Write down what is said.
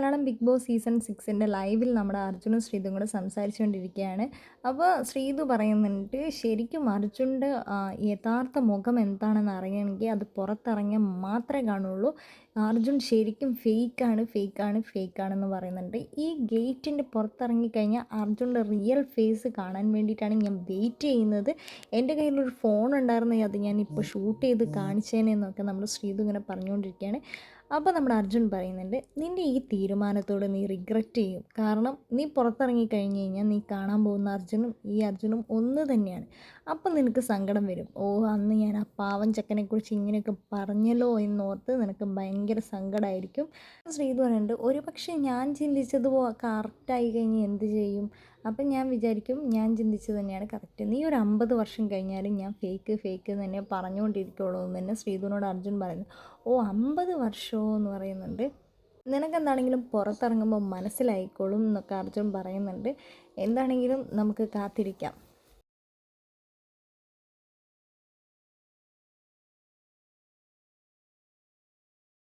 Malayalam big Boss season സിക്സിന്റെ ലൈവിൽ നമ്മുടെ അർജുനും ശ്രീതും കൂടെ സംസാരിച്ചുകൊണ്ടിരിക്കുകയാണ്. അപ്പോൾ ശ്രീതു പറയുന്നുണ്ട് ശരിക്കും അർജുന്റെ യഥാർത്ഥ മുഖം എന്താണെന്ന് അറിയണമെങ്കിൽ അത് പുറത്തിറങ്ങിയാൽ മാത്രമേ കാണുള്ളൂ. അർജുൻ ശരിക്കും ഫേക്കാണ് ഫേക്കാണ് ഫേക്കാണെന്ന് പറയുന്നുണ്ട്. ഈ ഗേറ്റിന്റെ പുറത്തിറങ്ങിക്കഴിഞ്ഞാൽ അർജുന്റെ റിയൽ ഫേസ് കാണാൻ വേണ്ടിയിട്ടാണ് ഞാൻ വെയിറ്റ് ചെയ്യുന്നത്. എന്റെ കയ്യിലൊരു ഫോൺ ഉണ്ടായിരുന്നെങ്കിൽ അത് ഞാൻ ഇപ്പോൾ ഷൂട്ട് ചെയ്ത് കാണിച്ചേനെന്നൊക്കെ നമ്മൾ ശ്രീതു ഇങ്ങനെ പറഞ്ഞുകൊണ്ടിരിക്കുകയാണ്. അപ്പോൾ നമ്മുടെ അർജുൻ പറയുന്നുണ്ട് നിന്റെ ഈ തീരുമാനത്തോട് നീ റിഗ്രറ്റ് ചെയ്യും. കാരണം നീ പുറത്തിറങ്ങി കഴിഞ്ഞ് കഴിഞ്ഞാൽ നീ കാണാൻ പോകുന്ന അർജുനും ഈ അർജുനും ഒന്ന് തന്നെയാണ്. അപ്പം നിനക്ക് സങ്കടം വരും. ഓ അന്ന് ഞാൻ ആ പാവൻ ചക്കനെക്കുറിച്ച് ഇങ്ങനെയൊക്കെ പറഞ്ഞല്ലോ എന്നോർത്ത് നിനക്ക് ഭയങ്കര സങ്കടമായിരിക്കും. ശ്രീതു പറയുന്നുണ്ട് ഒരു പക്ഷേ ഞാൻ ചിന്തിച്ചത് കറക്റ്റായി കഴിഞ്ഞ് എന്ത് ചെയ്യും? അപ്പം ഞാൻ വിചാരിക്കും ഞാൻ ചിന്തിച്ചത് തന്നെയാണ് കറക്റ്റ്. നീ ഒരു അമ്പത് വർഷം കഴിഞ്ഞാലും ഞാൻ ഫേക്ക് ഫേക്ക് തന്നെ പറഞ്ഞുകൊണ്ടിരിക്കുള്ളൂ എന്ന് തന്നെ ശ്രീധുവിനോട് അർജുൻ പറയുന്നു. ഓ അമ്പത് വർഷമോ എന്ന് പറയുന്നുണ്ട്. നിനക്കെന്താണെങ്കിലും പുറത്തിറങ്ങുമ്പോൾ മനസ്സിലായിക്കോളും എന്നൊക്കെ അർജുൻ പറയുന്നുണ്ട്. എന്താണെങ്കിലും നമുക്ക് കാത്തിരിക്കാം.